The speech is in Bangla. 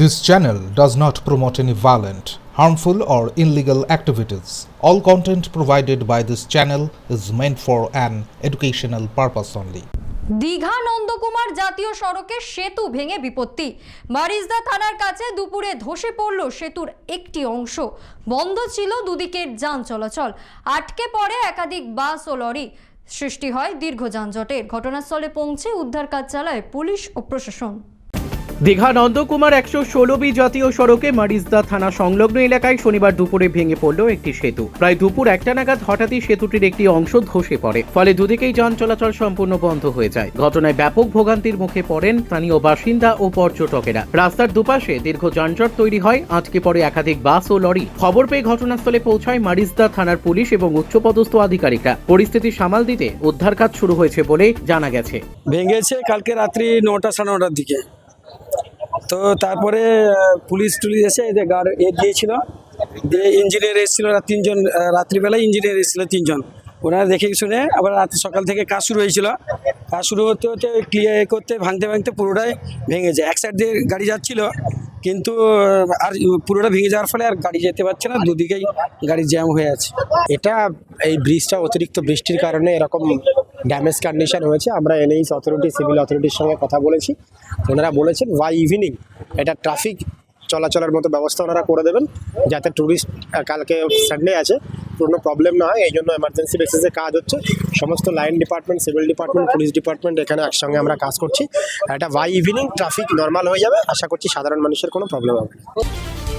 This channel does not promote any violent, harmful, or illegal activities. All content provided by this channel is meant for an educational purpose only. Digha Nandakumar জাতীয় সড়কে সেতু ভেঙে বিপত্তি মারিজদা থানার কাছে দুপুরে ধসে পড়ল সেতুর একটি অংশ বন্ধ ছিল দুদিকের যান চলাচল আটকে পড়ে একাধিক বাস ও লরি সৃষ্টি হয় দীর্ঘ যানজটের ঘটনাস্থলে পৌঁছে উদ্ধার কাজ চালায় পুলিশ ও প্রশাসন দীঘা নন্দকুমার একশো ষোলো বি জাতীয় সড়কে মারিজদা থানা সংলগ্ন এলাকায় শনিবার দুপুরে ভেঙে পড়ল একটি সেতু। প্রায় দুপুর একটা নাগাদ হঠাৎই সেতুটির একটি অংশ ধসে পড়ে। ফলে দুদিকেই যান চলাচল সম্পূর্ণ বন্ধ হয়ে যায়। ঘটনায় ব্যাপক ভোগান্তির মুখে পড়েন স্থানীয় বাসিন্দা ও পর্যটকেরা। রাস্তার দুপাশে দীর্ঘ যানজট তৈরি হয়, আটকে পড়ে একাধিক বাস ও লরি। খবর পেয়ে ঘটনাস্থলে পৌঁছায় মারিজদা থানার পুলিশ এবং উচ্চপদস্থ আধিকারিকরা। পরিস্থিতি সামাল দিতে উদ্ধার কাজ শুরু হয়েছে বলে জানা গেছে। ভেঙেছে কালকে রাত্রি নটা সাড়ে নটার দিকে। তো তারপরে পুলিশ টুলিশ এসে এদের গার্ড এ দিয়েছিল। দিয়ে ইঞ্জিনিয়ার এসেছিল তিনজন রাত্রিবেলায় ইঞ্জিনিয়ার এসেছিল তিনজন। ওনারা দেখে শুনে আবার রাত সকাল থেকে কাজ শুরু হয়েছিল। কাজ শুরু হতে হতে ক্লিয়ার করতে, ভাঙতে ভাঙতে পুরোটাই ভেঙে যায়। এক সাইড দিয়ে গাড়ি যাচ্ছিল, কিন্তু আর পুরোটা ভেঙে যাওয়ার ফলে আর গাড়ি যেতে পারছে না, দুদিকেই গাড়ি জ্যাম হয়ে আছে। এটা এই ব্রিজটা অতিরিক্ত বৃষ্টির কারণে এরকম ড্যামেজ কন্ডিশন হয়েছে। আমরা এনএইচ অথরিটি সিভিল অথরিটির সঙ্গে কথা বলেছি। ওনারা বলেছেন ওয়াই ইভিনিং এটা ট্রাফিক চলাচলের মতো ব্যবস্থা ওনারা করে দেবেন, যাতে ট্যুরিস্ট কালকে সানডে আছে, কোনো প্রবলেম না হয় এই জন্য এমার্জেন্সি বেসিসে কাজ হচ্ছে। সমস্ত line department civil department police department এখানে একসঙ্গে আমরা কাজ করছি। এটা ওয়াই ইভিনিং ট্রাফিক নর্মাল হয়ে যাবে, আশা করছি সাধারণ মানুষের কোনো প্রবলেম হবে না।